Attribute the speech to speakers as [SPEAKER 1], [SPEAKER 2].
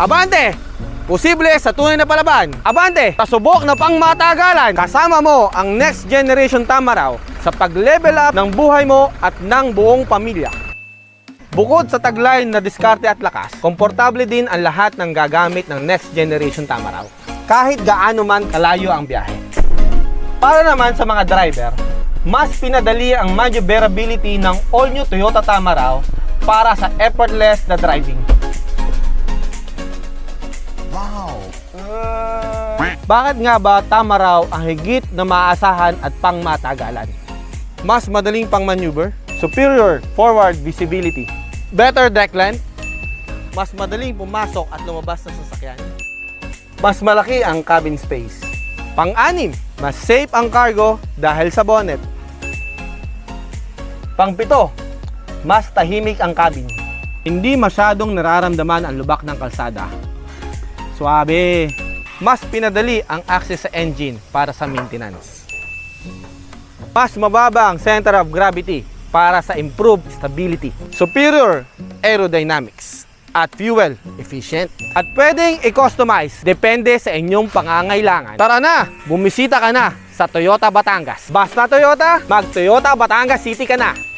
[SPEAKER 1] Abante! Posible sa tunay na palaban. Abante! Tasubok na pangmatagalan. Kasama mo ang next generation Tamaraw sa pag-level up ng buhay mo at ng buong pamilya. Bukod sa tagline na diskarte at lakas, komportable din ang lahat ng gagamit ng next generation Tamaraw. Kahit gaano man kalayo ang biyahe. Para naman sa mga driver, mas pinadali ang maneuverability ng all-new Toyota Tamaraw para sa effortless na driving. Bakit nga ba Tamaraw ang higit na maaasahan at pangmatagalan? Mas madaling pang maneuver, superior forward visibility, better deck length, mas madaling pumasok at lumabas ng sasakyan, mas malaki ang cabin space. Pang-anim, mas safe ang cargo dahil sa bonnet. Pang-pito, mas tahimik ang cabin. Hindi masyadong nararamdaman ang lubak ng kalsada. Suabe. Mas pinadali ang access sa engine para sa maintenance. Mas mababa ang center of gravity para sa improved stability. Superior aerodynamics at fuel efficient. At pwedeng i-customize depende sa inyong pangangailangan. Tara na, bumisita ka na sa Toyota Batangas. Basta Toyota, mag Toyota Batangas City ka na.